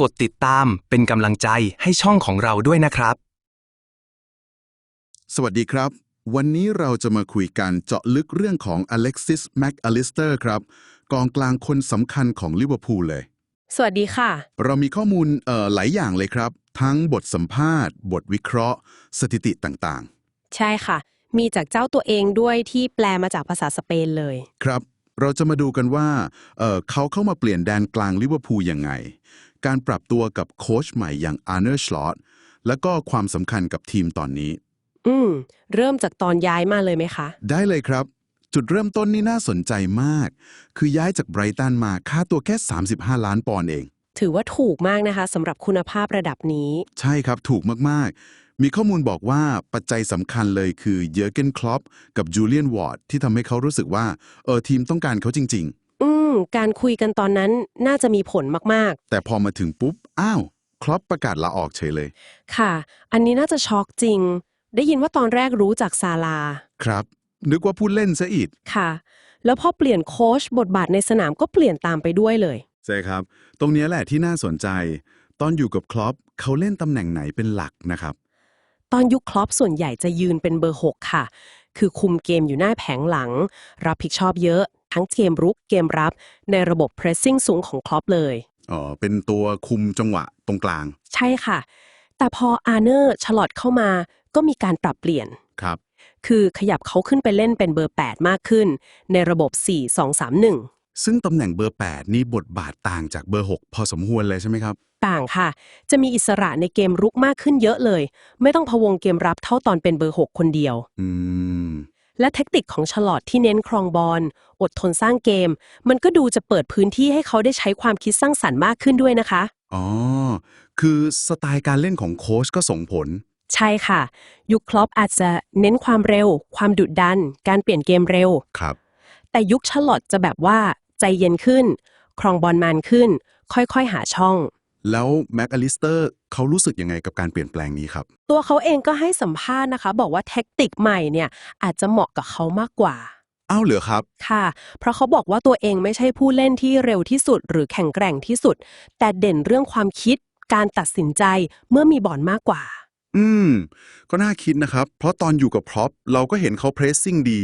กดติดตามเป็นกำลังใจให้ช่องของเราด้วยนะครับ สวัสดีครับ วันนี้เราจะมาคุยกันเจาะลึกเรื่องของอเล็กซิสแม็กอลิสเตอร์ครับ กองกลางคนสำคัญของลิเวอร์พูลเลย สวัสดีค่ะ เรามีข้อมูลเอ่อหลายอย่างเลยครับ ทั้งบทสัมภาษณ์ บทวิเคราะห์ สถิติต่างใช่ค่ะ มีจากเจ้าตัวเองด้วยที่แปลมาจากภาษาสเปนเลย ๆ ครับ เราจะมาดูกันว่าเอ่อเขาเข้ามาเปลี่ยนแดนกลางลิเวอร์พูลยังไง การปรับตัวกับโค้ชใหม่อย่างอาร์เนอร์ชลอตแล้วก็ความสำคัญกับทีมตอนนี้ อืม เริ่มจากตอนย้ายมาเลยไหมคะ ได้เลยครับ จุดเริ่มต้นนี่น่าสนใจมาก คือย้ายจากไบรตันมาค่าตัวแค่ 35 ล้านปอนด์เอง ถือว่าถูกมากนะคะสำหรับคุณภาพระดับนี้ ใช่ครับถูกมาก ๆ มีข้อมูลบอกว่าปัจจัยสำคัญเลยคือเยอร์เกนคลอปกับจูเลียนวอร์ดที่ทำให้เขารู้สึกว่าเออทีมต้องการเขาจริง อืม การคุยกันตอนนั้นน่าจะมีผลมากๆแต่พอมาถึงปุ๊บ อ้าว คลอปประกาศลาออกเฉยเลย ๆ ค่ะ อันนี้น่าจะช็อกจริง ได้ยินว่าตอนแรกรู้จากซาลา ครับ นึกว่าพูดเล่นซะอีก ค่ะ แล้วพอเปลี่ยนโค้ชบทบาทในสนามก็เปลี่ยนตามไปด้วยเลย ใช่ครับ ตรงเนี้ยแหละที่น่าสนใจ ตอนอยู่กับคลอปเขาเล่นตำแหน่งไหนเป็นหลักนะครับ ตอนยุคคลอปส่วนใหญ่จะยืนเป็นเบอร์ 6 ค่ะ คือคุมเกมอยู่หน้าแผงหลัง รับผิดชอบเยอะ ทั้งเกมรุกเกมรับ ในระบบ pressing สูงของคลอปเลยอ๋อเป็นตัวคุมจังหวะตรงกลาง ใช่ค่ะ แต่พออาร์เนอร์ฉลอดเข้ามาก็มีการปรับเปลี่ยนครับ คือขยับเขาขึ้นไปเล่นเป็นเบอร์ 8 มากขึ้น ในระบบ 4-2-3-1 ซึ่งตำแหน่งเบอร์ 8 นี่บทบาทต่างจากเบอร์ 6 พอสมควรเลยใช่ไหมครับ ต่างค่ะ จะมีอิสระในเกมรุกมากขึ้นเยอะเลย ไม่ต้องพะวงเกมรับเท่าตอนเป็นเบอร์ 6 คนเดียว อืม และเทคนิคของฉลอดที่เน้นครองบอลอดทนสร้างเกม มันก็ดูจะเปิดพื้นที่ให้เขาได้ใช้ความคิดสร้างสรรค์มากขึ้นด้วยนะคะ อ๋อ คือสไตล์การเล่นของโค้ชก็ส่งผล ใช่ค่ะ ยุคคลอปอาจจะเน้นความเร็ว ความดุดัน การเปลี่ยนเกมเร็ว ครับ แต่ยุคฉลอดจะแบบว่าใจเย็นขึ้น ครองบอลมันขึ้น ค่อยๆหาช่อง แล้วแม็กอลิสเตอร์ เขารู้สึกยังไงกับการเปลี่ยนแปลงนี้ครับ ตัวเขาเองก็ให้สัมภาษณ์นะคะ บอกว่าแท็กติกใหม่เนี่ยอาจจะเหมาะกับเขามากกว่า อ้าวเหรอครับ ค่ะ เพราะเขาบอกว่าตัวเองไม่ใช่ผู้เล่นที่เร็วที่สุด หรือแข็งแกร่งที่สุด แต่เด่นเรื่องความคิด การตัดสินใจเมื่อมีบอลมากกว่า อืม ก็น่าคิดนะครับ เพราะตอนอยู่กับพร็อพเราก็เห็นเขาเพรสซิ่งดี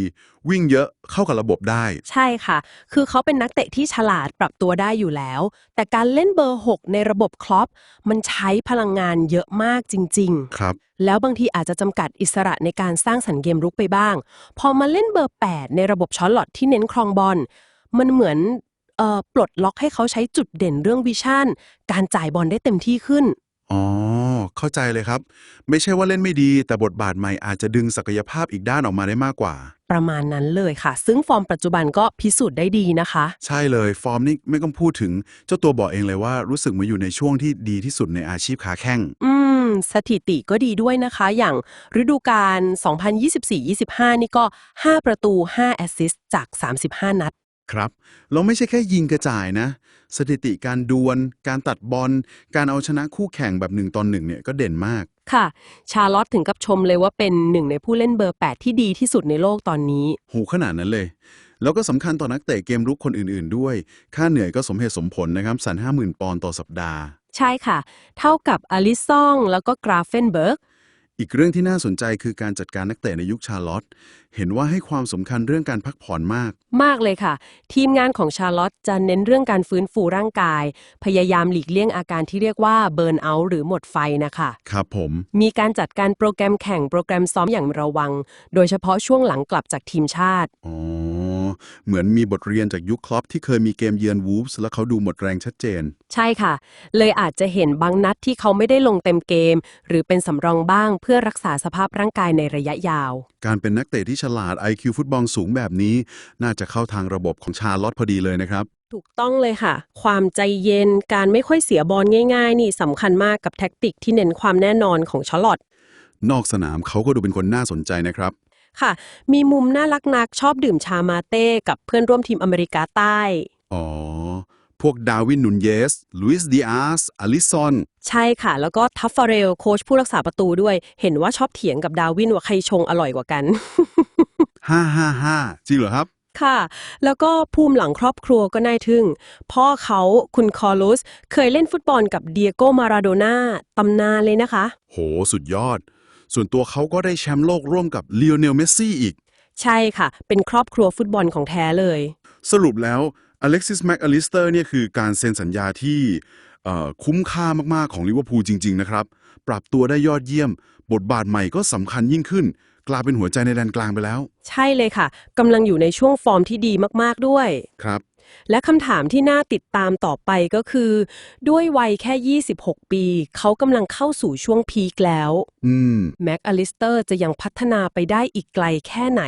วิ่งเยอะเข้ากับระบบได้ ใช่ค่ะ คือเขาเป็นนักเตะที่ฉลาดปรับตัวได้อยู่แล้ว แต่การเล่นเบอร์ 6 ในระบบคลอปมันใช้พลังงานเยอะมากจริง ครับ ๆ แล้วบางทีอาจจะจำกัดอิสระในการสร้างสรรค์เกมรุกไปบ้าง พอมาเล่นเบอร์ 8 ในระบบช็อตลอตที่เน้นครองบอล มันเหมือนเอ่อปลดล็อกให้เขาใช้จุดเด่นเรื่องวิชั่น การจ่ายบอลได้เต็มที่ขึ้น อ๋อ เข้าใจเลยครับ ไม่ใช่ว่าเล่นไม่ดี แต่บทบาทใหม่อาจจะดึงศักยภาพอีกด้านออกมาได้มากกว่า ประมาณนั้นเลยค่ะ ซึ่งฟอร์มปัจจุบันก็พิสูจน์ได้ดีนะคะ ใช่เลยฟอร์มนี่ไม่ต้องพูดถึง เจ้าตัวบอกเองเลยว่ารู้สึกมาอยู่ในช่วงที่ดีที่สุดในอาชีพขาแข้ง อืม สถิติก็ดีด้วยนะคะ อย่างฤดูกาล2024-25 นี่ก็ 5 ประตู 5 แอสซิสต์จาก 35 นัด ครับเราไม่ใช่แค่ยิงกระจ่ายนะ สถิติการดวล การตัดบอล การเอาชนะคู่แข่งแบบหนึ่งตอนหนึ่งเนี่ยก็เด่นมาก ค่ะ ชาร์ลอตถึงกับชมเลยว่าเป็นหนึ่งในผู้เล่นเบอร์ 8 ที่ดีที่สุดในโลกตอนนี้หูขนาดนั้นเลย แล้วก็สำคัญต่อนักเตะเกมรุกคนอื่นๆ ด้วย ค่าเหนื่อยก็สมเหตุสมผลนะครับสันห้าหมื่นปอนด์ต่อสัปดาห์ ใช่ค่ะ เท่ากับอลิซองแล้วก็กราเฟนเบิร์กอีกเรื่องที่น่าสนใจคือการจัดการนักเตะในยุคชาร์ลอต เห็นว่าให้ความสำคัญเรื่องการพักผ่อนมาก มากเลยค่ะ ทีมงานของชาร์ลอตจะเน้นเรื่องการฟื้นฟูร่างกาย พยายามหลีกเลี่ยงอาการที่เรียกว่าเบิร์นเอาท์หรือหมดไฟนะคะ ครับผม มีการจัดการโปรแกรมแข่งโปรแกรมซ้อมอย่างระวัง โดยเฉพาะช่วงหลังกลับจากทีมชาติ อ๋อ เหมือนมีบทเรียนจากยุคคลอปที่เคยมีเกมเยือนวูฟส์แล้วเขาดูหมดแรงชัดเจน ใช่ค่ะ เลยอาจจะเห็นบางนัดที่เขาไม่ได้ลงเต็มเกม หรือเป็นสำรองบ้างเพื่อรักษาสภาพร่างกายในระยะยาว การเป็นนักเตะที่ฉลาด IQ ฟุตบอลสูงแบบนี้ น่าจะเข้าทางระบบของชาร์ลอตพอดีเลยนะครับ ถูกต้องเลยค่ะ ความใจเย็นการไม่ค่อยเสียบอลง่าย ๆ นี่สำคัญมากกับแท็กติกที่เน้นความแน่นอนของชาร์ลอตนอกสนามเขาก็ดูเป็นคนน่าสนใจนะครับ ค่ะ มีมุมน่ารักนักชอบดื่มชามาเต้กับเพื่อนร่วมทีมอเมริกาใต้ อ๋อ พวกดาวินนุนเยส ลุยส์ดิอาสอลิซอน ใช่ค่ะ แล้วก็ทัฟฟาเรลโค้ชผู้รักษาประตูด้วย เห็นว่าชอบเถียงกับดาวินว่าใครชงอร่อยกว่ากัน ฮ่าฮ่าฮ่าจริงเหรอครับ ค่ะ แล้วก็ภูมิหลังครอบครัวก็น่าทึ่ง พ่อเขาคุณคอรุส เคยเล่นฟุตบอลกับเดียโกมาราโดน่าตำนานเลยนะคะ โห สุดยอด ส่วนตัวเขาก็ได้แชมป์โลกร่วมกับเล o โอเนลเมสซี่อีก ใช่ค่ะ เป็นครอบครัวฟุตบอลของแท้เลย สรุปแล้ว อเล็กซิสแม c อลิสเตอร์เนี่ยคือการเซ็นสัญญาที่เอ่อคุ้มค่ามากๆของลิเวอร์พูลจริง ๆ นะครับ ปรับตัวได้ยอดเยี่ยม บทบาทใหม่ก็สำคัญยิ่งขึ้น กลายเป็นหัวใจในแดนกลางไปแล้ว ใช่เลยค่ะกำลังอยู่ในช่วงฟอร์มที่ดีมากๆด้วย ครับ และคำถามที่น่าติดตามต่อไปก็คือ ด้วยวัยแค่ 26 ปี เขากำลังเข้าสู่ช่วงพีคแล้วอืมแม็กอลิสเตอร์จะยังพัฒนาไปได้อีกไกลแค่ไหน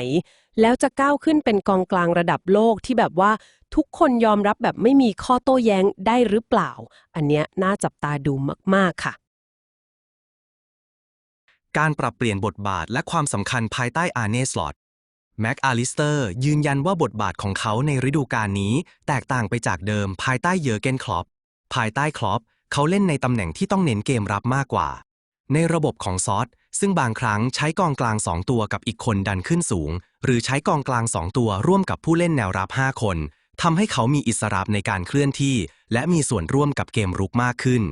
แล้วจะก้าวขึ้นเป็นกองกลางระดับโลกที่แบบว่าทุกคนยอมรับแบบไม่มีข้อโต้แย้งได้หรือเปล่า อันเนี้ยน่าจับตาดูมาก ๆ ค่ะ การปรับเปลี่ยนบทบาทและความสำคัญภายใต้อาร์เนสลอตแม็กอาลิสเตอร์ยืนยันว่าบทบาทของเขาในฤดูกาลนี้ แตกต่างไปจากเดิมภายใต้เยอร์เกนคลอปภายใต้คลอปเขาเล่นในตำแหน่งที่ต้องเน้นเกมรับมากกว่า ในระบบของซอส ซึ่งบางครั้งใช้กองกลาง 2 ตัวกับอีกคนดันขึ้นสูง หรือใช้กองกลาง 2 ตัวร่วมกับผู้เล่นแนวรับ 5 คนทำให้เขามีอิสระในการเคลื่อนที่ และมีส่วนร่วมกับเกมรุกมากขึ้น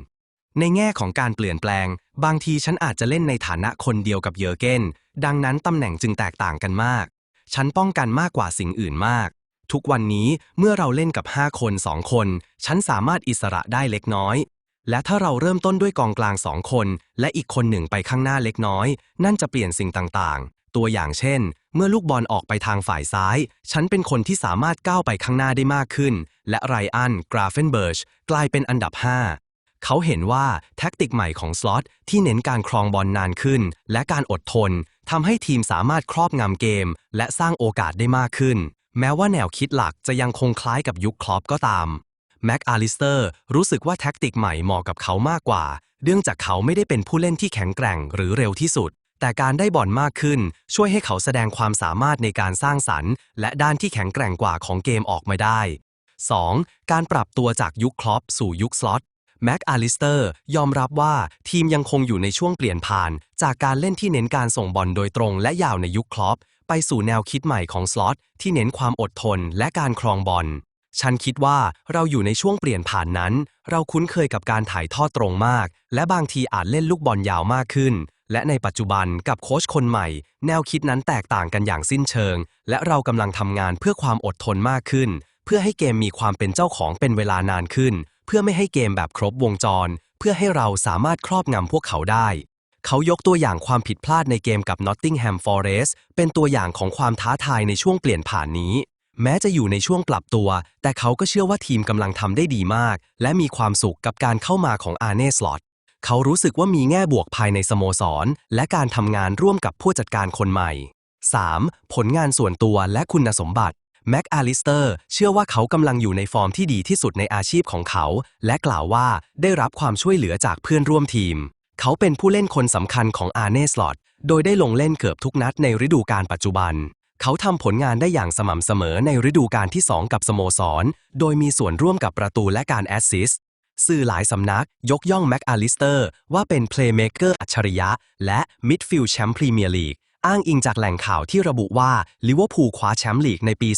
ในแง่ของการเปลี่ยนแปลง บางทีฉันอาจจะเล่นในฐานะคนเดียวกับเยอร์เกนดังนั้นตำแหน่งจึงแตกต่างกันมาก ฉันป้องกันมากกว่าสิ่งอื่นมาก ทุกวันนี้เมื่อเราเล่นกับ 5 คน 2 คน ฉันสามารถอิสระได้เล็กน้อย และถ้าเราเริ่มต้นด้วยกองกลาง2คน และอีกคนหนึ่งไปข้างหน้าเล็กน้อย นั่นจะเปลี่ยนสิ่งต่างๆ ตัวอย่างเช่น เมื่อลูกบอลออกไปทางฝ่ายซ้าย ฉันเป็นคนที่สามารถก้าวไปข้างหน้าได้มากขึ้น และไรอัน กราเฟนเบิร์ช กลายเป็นอันดับ 5 เขาเห็นว่าแท็กติกใหม่ของสล็อตที่เน้นการครองบอลนานขึ้น และการอดทนทำให้ทีมสามารถครอบงำเกม และสร้างโอกาสได้มากขึ้น แม้ว่าแนวคิดหลักจะยังคงคล้ายกับยุคคลอปก็ตาม แม็กอาลิสเตอร์รู้สึกว่าแท็กติกใหม่เหมาะกับเขามากกว่า เนื่องจากเขาไม่ได้เป็นผู้เล่นที่แข็งแกร่งหรือเร็วที่สุด แต่การได้บอลมากขึ้น ช่วยให้เขาแสดงความสามารถในการสร้างสรรค์ และด้านที่แข็งแกร่งกว่าของเกมออกมาได้ 2. การปรับตัวจากยุคคลอปสู่ยุคสล็อตแม็กอาลิสเตอร์ยอมรับว่าทีมยังคงอยู่ในช่วงเปลี่ยนผ่าน จากการเล่นที่เน้นการส่งบอลโดยตรงและยาวในยุคคลอปไปสู่แนวคิดใหม่ของสล็อตที่เน้นความอดทนและการครองบอล ฉันคิดว่าเราอยู่ในช่วงเปลี่ยนผ่านนั้น เราคุ้นเคยกับการถ่ายทอดตรงมาก และบางทีอาจเล่นลูกบอลยาวมากขึ้น และในปัจจุบันกับโค้ชคนใหม่ แนวคิดนั้นแตกต่างกันอย่างสิ้นเชิง และเรากำลังทำงานเพื่อความอดทนมากขึ้น เพื่อให้เกมมีความเป็นเจ้าของเป็นเวลานานขึ้น เพื่อไม่ให้เกมแบบครบวงจร เพื่อให้เราสามารถครอบงำพวกเขาได้เขายกตัวอย่างความผิดพลาดในเกมกับ Nottingham Forest เป็นตัวอย่างของความท้าทายในช่วงเปลี่ยนผ่านนี้ แม้จะอยู่ในช่วงปรับตัว แต่เขาก็เชื่อว่าทีมกำลังทำได้ดีมาก และมีความสุขกับการเข้ามาของอาร์เน่สลอตเขารู้สึกว่ามีแง่บวกภายในสโมสร และการทำงานร่วมกับผู้จัดการคนใหม่ 3. ผลงานส่วนตัวและคุณสมบัติแม็กอาลิสเตอร์เชื่อว่าเขากำลังอยู่ในฟอร์มที่ดีที่สุดในอาชีพของเขา และกล่าวว่าได้รับความช่วยเหลือจากเพื่อนร่วมทีม เขาเป็นผู้เล่นคนสำคัญของอาร์เนสลอตโดยได้ลงเล่นเกือบทุกนัดในฤดูกาลปัจจุบัน เขาทำผลงานได้อย่างสม่ำเสมอในฤดูกาลที่ 2 กับสโมสร โดยมีส่วนร่วมกับประตูและการแอสซิสต์สื่อหลายสำนักยกย่องแม็กอาลิสเตอร์ว่าเป็นเพลย์เมเกอร์อัจฉริยะ และมิดฟิลด์แชมป์พรีเมียร์ลีก อ้างอิงจากแหล่งข่าวที่ระบุว่าลิเวอร์พูลคว้าแชมป์ลีกในปี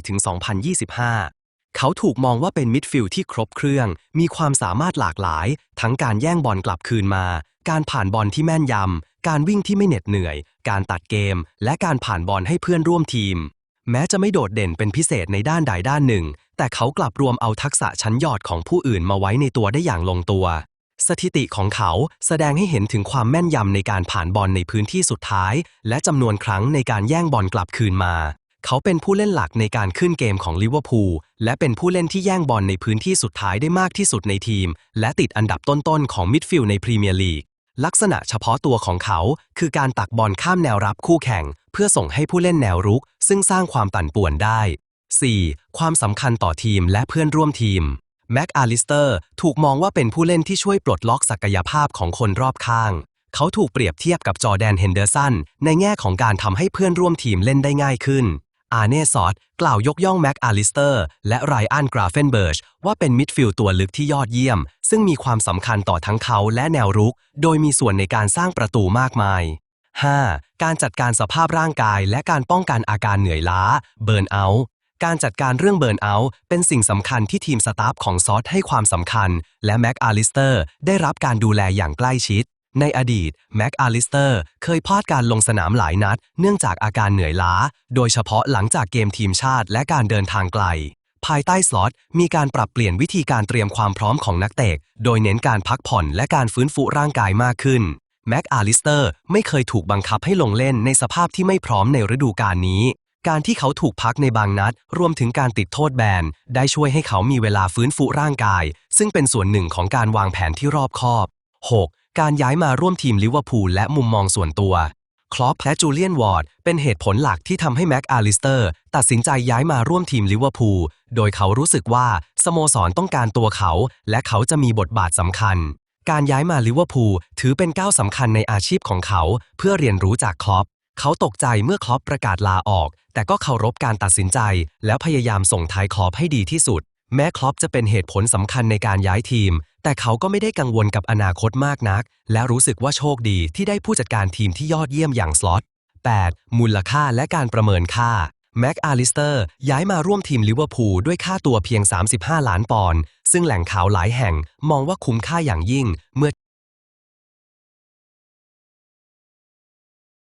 2024-2025 เขาถูกมองว่าเป็นมิดฟิลด์ที่ครบเครื่อง มีความสามารถหลากหลาย ทั้งการแย่งบอลกลับคืนมา การผ่านบอลที่แม่นยำ การวิ่งที่ไม่เหน็ดเหนื่อย การตัดเกม และการผ่านบอลให้เพื่อนร่วมทีม แม้จะไม่โดดเด่นเป็นพิเศษในด้านใดด้านหนึ่ง แต่เขากลับรวมเอาทักษะชั้นยอดของผู้อื่นมาไว้ในตัวได้อย่างลงตัว สถิติของเขาแสดงให้เห็นถึงความแม่นยำในการผ่านบอลในพื้นที่สุดท้าย และจำนวนครั้งในการแย่งบอลกลับคืนมาเขาเป็นผู้เล่นหลักในการขึ้นเกมของลิเวอร์พูลและเป็นผู้เล่นที่แย่งบอลในพื้นที่สุดท้ายได้มากที่สุดในทีม และติดอันดับต้นๆของมิดฟิลด์ในพรีเมียร์ลีก ลักษณะเฉพาะตัวของเขาคือการตักบอลข้ามแนวรับคู่แข่ง เพื่อส่งให้ผู้เล่นแนวรุก ซึ่งสร้างความปั่นป่วนได้ 4. ความสำคัญต่อทีมและเพื่อนร่วมทีมแม็กอาลิสเตอร์ถูกมองว่าเป็นผู้เล่นที่ช่วยปลดล็อกศักยภาพของคนรอบข้าง เขาถูกเปรียบเทียบกับจอแดนเฮนเดอร์สันในแง่ของการทำให้เพื่อนร่วมทีมเล่นได้ง่ายขึ้น อาร์เน่ซอตกล่าวยกย่องแม็กอาลิสเตอร์และไรอันกราเฟนเบิร์ชว่าเป็นมิดฟิลด์ตัวลึกที่ยอดเยี่ยม ซึ่งมีความสำคัญต่อทั้งเขาและแนวรุก โดยมีส่วนในการสร้างประตูมากมาย 5. การจัดการสภาพร่างกายและการป้องกันอาการเหนื่อยล้า เบิร์นเอาท์การจัดการเรื่องเบิร์นเอาท์เป็นสิ่งสำคัญที่ทีมสตาฟของซอสให้ความสำคัญ และแม็กอาลิสเตอร์ได้รับการดูแลอย่างใกล้ชิด ในอดีตแม็กอาลิสเตอร์เคยพลาดการลงสนามหลายนัด เนื่องจากอาการเหนื่อยล้า โดยเฉพาะหลังจากเกมทีมชาติและการเดินทางไกล ภายใต้สล็อตมีการปรับเปลี่ยนวิธีการเตรียมความพร้อมของนักเตะ โดยเน้นการพักผ่อนและการฟื้นฟูร่างกายมากขึ้นแม็กอาลิสเตอร์ไม่เคยถูกบังคับให้ลงเล่นในสภาพที่ไม่พร้อมในฤดูกาลนี้ การที่เขาถูกพักในบางนัด รวมถึงการติดโทษแบน ได้ช่วยให้เขามีเวลาฟื้นฟูร่างกาย ซึ่งเป็นส่วนหนึ่งของการวางแผนที่รอบคอบ 6. การย้ายมาร่วมทีมลิเวอร์พูลและมุมมองส่วนตัว คลอปและจูเลียนวอร์ดเป็นเหตุผลหลักที่ทำให้แม็กอาลิสเตอร์ตัดสินใจย้ายมาร่วมทีมลิเวอร์พูล โดยเขารู้สึกว่าสโมสรต้องการตัวเขา และเขาจะมีบทบาทสำคัญ การย้ายมาลิเวอร์พูลถือเป็นก้าวสำคัญในอาชีพของเขา เพื่อเรียนรู้จากคลอปเขาตกใจเมื่อคลอปประกาศลาออก แต่ก็เคารพการตัดสินใจ แล้วพยายามส่งท้ายคลอปให้ดีที่สุด แม้คลอปจะเป็นเหตุผลสำคัญในการย้ายทีม แต่เขาก็ไม่ได้กังวลกับอนาคตมากนัก และรู้สึกว่าโชคดีที่ได้ผู้จัดการทีมที่ยอดเยี่ยมอย่างสล็อต 8. มูลค่าและการประเมินค่าแม็กอาลิสเตอร์ย้ายมาร่วมทีมลิเวอร์พูลด้วยค่าตัวเพียง 35 ล้านปอนด์ซึ่งแหล่งข่าวหลายแห่งมองว่าคุ้มค่าอย่างยิ่งเมื่อ